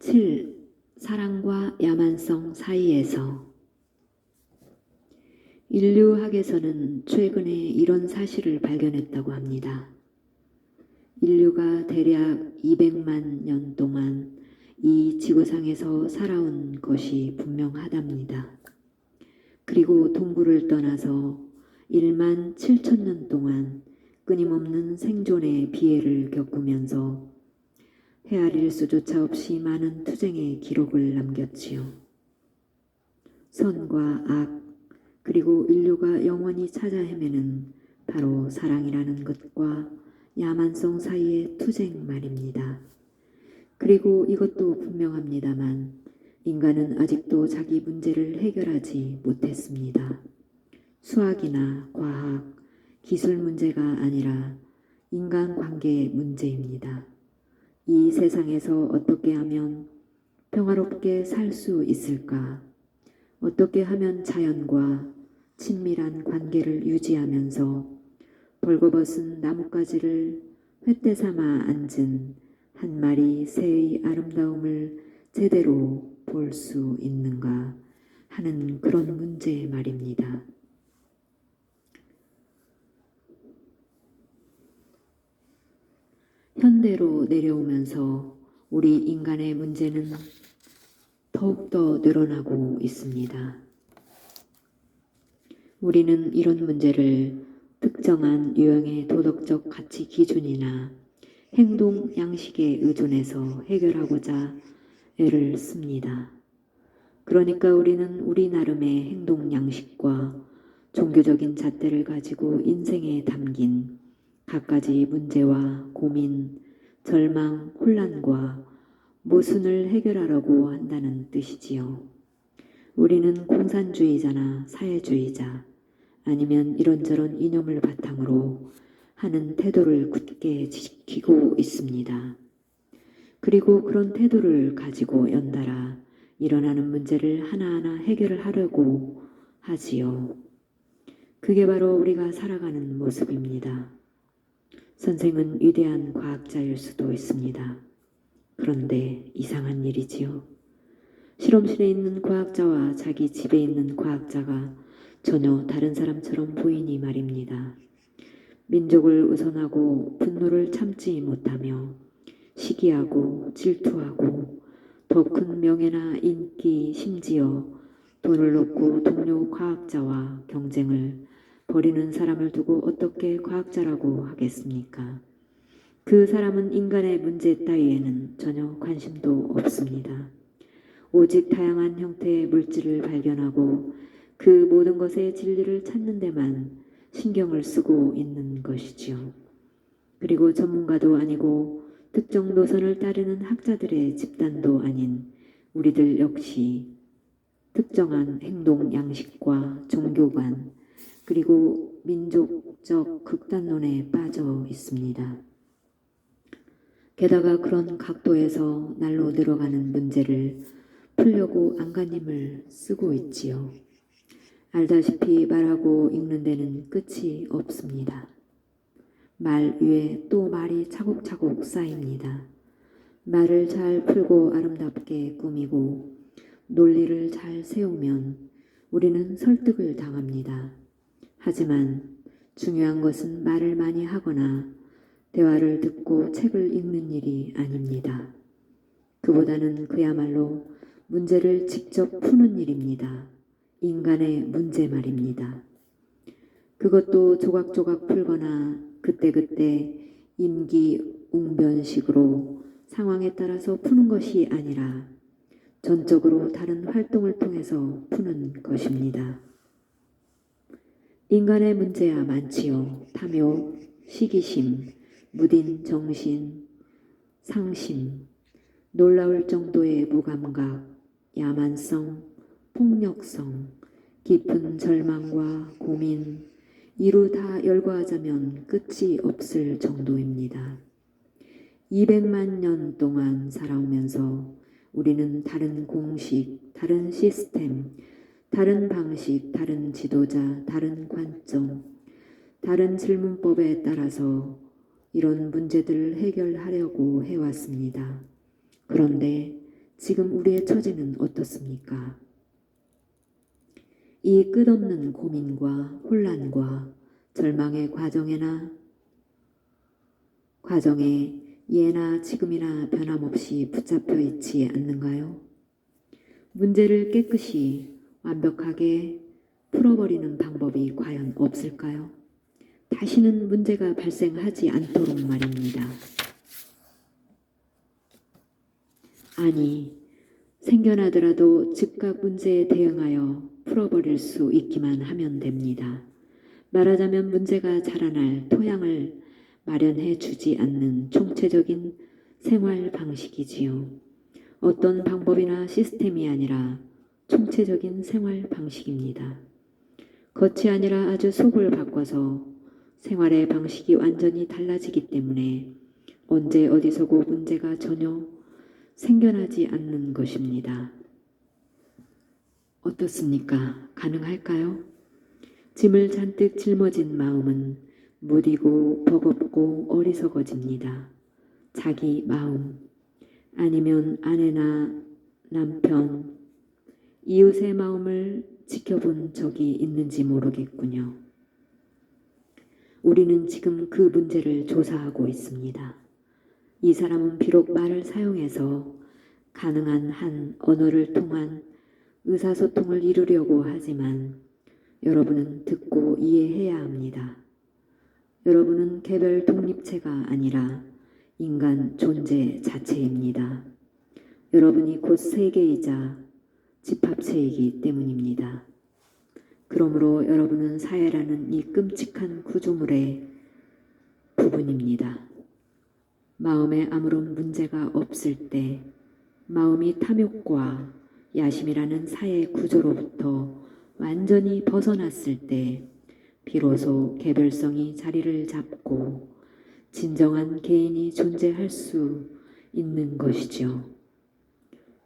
7. 사랑과 야만성 사이에서 인류학에서는 최근에 이런 사실을 발견했다고 합니다. 인류가 대략 200만 년 동안 이 지구상에서 살아온 것이 분명하답니다. 그리고 동굴을 떠나서 1만 7천 년 동안 끊임없는 생존의 비애를 겪으면서 헤아릴 수조차 없이 많은 투쟁의 기록을 남겼지요. 선과 악, 그리고 인류가 영원히 찾아 헤매는 바로 사랑이라는 것과 야만성 사이의 투쟁 말입니다. 그리고 이것도 분명합니다만 인간은 아직도 자기 문제를 해결하지 못했습니다. 수학이나 과학, 기술 문제가 아니라 인간 관계의 문제입니다. 이 세상에서 어떻게 하면 평화롭게 살 수 있을까? 어떻게 하면 자연과 친밀한 관계를 유지하면서 벌거벗은 나뭇가지를 횃대 삼아 앉은 한 마리 새의 아름다움을 제대로 볼 수 있는가 하는 그런 문제 말입니다. 현대로 내려오면서 우리 인간의 문제는 더욱더 늘어나고 있습니다. 우리는 이런 문제를 특정한 유형의 도덕적 가치 기준이나 행동 양식에 의존해서 해결하고자 애를 씁니다. 그러니까 우리는 우리 나름의 행동 양식과 종교적인 잣대를 가지고 인생에 담긴 갖가지 문제와 고민, 절망, 혼란과 모순을 해결하려고 한다는 뜻이지요. 우리는 공산주의자나 사회주의자 아니면 이런저런 이념을 바탕으로 하는 태도를 굳게 지키고 있습니다. 그리고 그런 태도를 가지고 연달아 일어나는 문제를 하나하나 해결을 하려고 하지요. 그게 바로 우리가 살아가는 모습입니다. 선생은 위대한 과학자일 수도 있습니다. 그런데 이상한 일이지요. 실험실에 있는 과학자와 자기 집에 있는 과학자가 전혀 다른 사람처럼 보이니 말입니다. 민족을 우선하고 분노를 참지 못하며 시기하고 질투하고 더 큰 명예나 인기 심지어 돈을 놓고 동료 과학자와 경쟁을 벌이는 사람을 두고 어떻게 과학자라고 하겠습니까? 그 사람은 인간의 문제 따위에는 전혀 관심도 없습니다. 오직 다양한 형태의 물질을 발견하고 그 모든 것의 진리를 찾는 데만 신경을 쓰고 있는 것이지요. 그리고 전문가도 아니고 특정 노선을 따르는 학자들의 집단도 아닌 우리들 역시 특정한 행동 양식과 종교관 그리고 민족적 극단론에 빠져 있습니다. 게다가 그런 각도에서 날로 늘어가는 문제를 풀려고 안간힘을 쓰고 있지요. 알다시피 말하고 읽는 데는 끝이 없습니다. 말 위에 또 말이 차곡차곡 쌓입니다. 말을 잘 풀고 아름답게 꾸미고 논리를 잘 세우면 우리는 설득을 당합니다. 하지만 중요한 것은 말을 많이 하거나 대화를 듣고 책을 읽는 일이 아닙니다. 그보다는 그야말로 문제를 직접 푸는 일입니다. 인간의 문제 말입니다. 그것도 조각조각 풀거나 그때그때 임기응변식으로 상황에 따라서 푸는 것이 아니라 전적으로 다른 활동을 통해서 푸는 것입니다. 인간의 문제야 많지요. 탐욕, 시기심, 무딘 정신, 상심, 놀라울 정도의 무감각, 야만성, 폭력성, 깊은 절망과 고민, 이루 다 열거하자면 끝이 없을 정도입니다. 200만 년 동안 살아오면서 우리는 다른 공식, 다른 시스템, 다른 방식, 다른 지도자, 다른 관점, 다른 질문법에 따라서 이런 문제들을 해결하려고 해왔습니다. 그런데 지금 우리의 처지는 어떻습니까? 이 끝없는 고민과 혼란과 절망의 과정에나 과정에 예나 지금이나 변함없이 붙잡혀 있지 않는가요? 문제를 깨끗이 완벽하게 풀어버리는 방법이 과연 없을까요? 다시는 문제가 발생하지 않도록 말입니다. 아니, 생겨나더라도 즉각 문제에 대응하여 풀어버릴 수 있기만 하면 됩니다. 말하자면 문제가 자라날 토양을 마련해 주지 않는 총체적인 생활 방식이지요. 어떤 방법이나 시스템이 아니라 총체적인 생활 방식입니다. 겉이 아니라 아주 속을 바꿔서 생활의 방식이 완전히 달라지기 때문에 언제 어디서고 문제가 전혀 생겨나지 않는 것입니다. 어떻습니까? 가능할까요? 짐을 잔뜩 짊어진 마음은 무디고 버겁고 어리석어집니다. 자기 마음, 아니면 아내나 남편, 이웃의 마음을 지켜본 적이 있는지 모르겠군요. 우리는 지금 그 문제를 조사하고 있습니다. 이 사람은 비록 말을 사용해서 가능한 한 언어를 통한 의사소통을 이루려고 하지만 여러분은 듣고 이해해야 합니다. 여러분은 개별 독립체가 아니라 인간 존재 자체입니다. 여러분이 곧 세계이자 집합체이기 때문입니다. 그러므로 여러분은 사회라는 이 끔찍한 구조물의 부분입니다. 마음에 아무런 문제가 없을 때 마음이 탐욕과 야심이라는 사회 구조로부터 완전히 벗어났을 때 비로소 개별성이 자리를 잡고 진정한 개인이 존재할 수 있는 것이죠.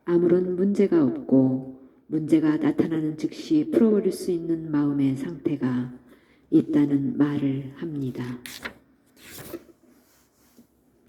아무런 문제가 없고 문제가 나타나는 즉시 풀어버릴 수 있는 마음의 상태가 있다는 말을 합니다.